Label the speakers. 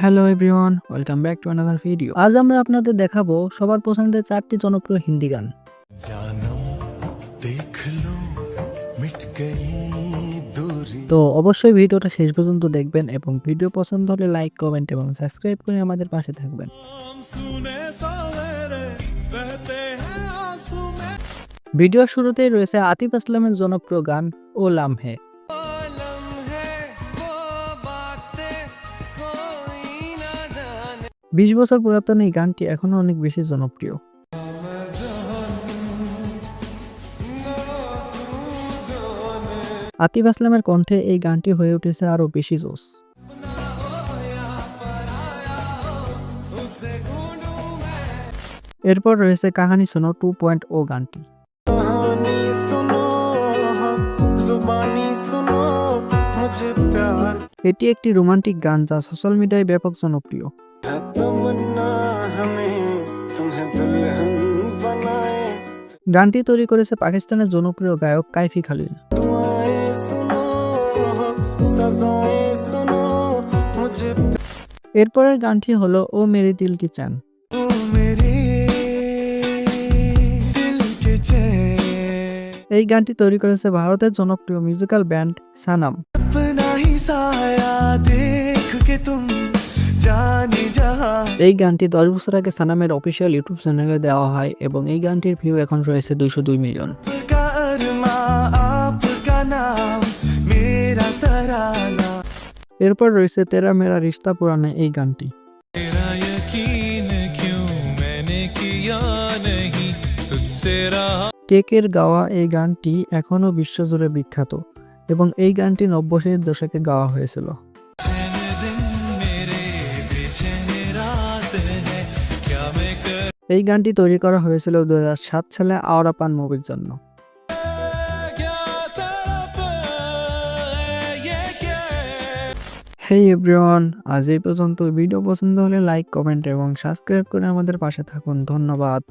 Speaker 1: Hello everyone welcome back to another video আজ আমরা আপনাদের দেখাবো সবার পছন্দের চারটি জনপ্রিয় হিন্দি গান। তো অবশ্যই ভিডিওটা শেষ পর্যন্ত দেখবেন এবং ভিডিও পছন্দ হলে লাইক কমেন্ট এবং সাবস্ক্রাইব করে আমাদের পাশে থাকবেন। ভিডিও শুরুতেই রয়েছে আতিফ আসলামের জনপ্রিয় গান, ও লামহে বিশ বছর পুরাতন এই গানটি এখনও অনেক বেশি জনপ্রিয়। আতিফ আসলামের কণ্ঠে এই গানটি হয়ে উঠেছে আরও বেশি জোশ। এরপর রয়েছে কাহানি সোনো টু পয়েন্ট ও গানটি।
Speaker 2: कहानी सुनो जुबानी सुनो मुझे प्यार
Speaker 1: এটি একটি রোমান্টিক গান যা সোশ্যাল মিডিয়ায় ব্যাপক জনপ্রিয়
Speaker 2: है तमन्ना हमें तुम्हें दुल्हन बनाए
Speaker 1: গানটি তৈরি করেছে পাকিস্তানের জনপ্রিয় গায়ক কাইফি খালিল
Speaker 2: दुआएं सुनो सजाएं सुनो मुझे
Speaker 1: এরপরের গানটি হলো ও মেরি দিল কি চান এই গানটি তৈরি করেছে ভারতের জনপ্রিয় মিউজিক্যাল ব্যান্ড সানাম এই গানটি দশ বছর আগে সানামের অফিসিয়াল ইউটিউব চ্যানেলে দেওয়া হয় এবং এই গানটির ভিউ এখন রয়েছে দুইশো দুই মিলিয়ন এরপর রয়েছে তেরা মেরা রিস্তা পুরানে এই গানটি।
Speaker 2: তেরা
Speaker 1: কেকের গাওয়া এই গানটি এখনও বিশ্বজুড়ে বিখ্যাত এবং এই গানটি নব্বইয়ের দশকে গাওয়া হয়েছিল। এই গানটি তৈরি করা হয়েছিল দু সাত সালে আওরাপান মুভির জন্য। হেই এভরিওয়ান আজ এই পর্যন্ত। ভিডিও পছন্দ হলে লাইক কমেন্ট এবং সাবস্ক্রাইব করে আমাদের পাশে থাকুন। ধন্যবাদ।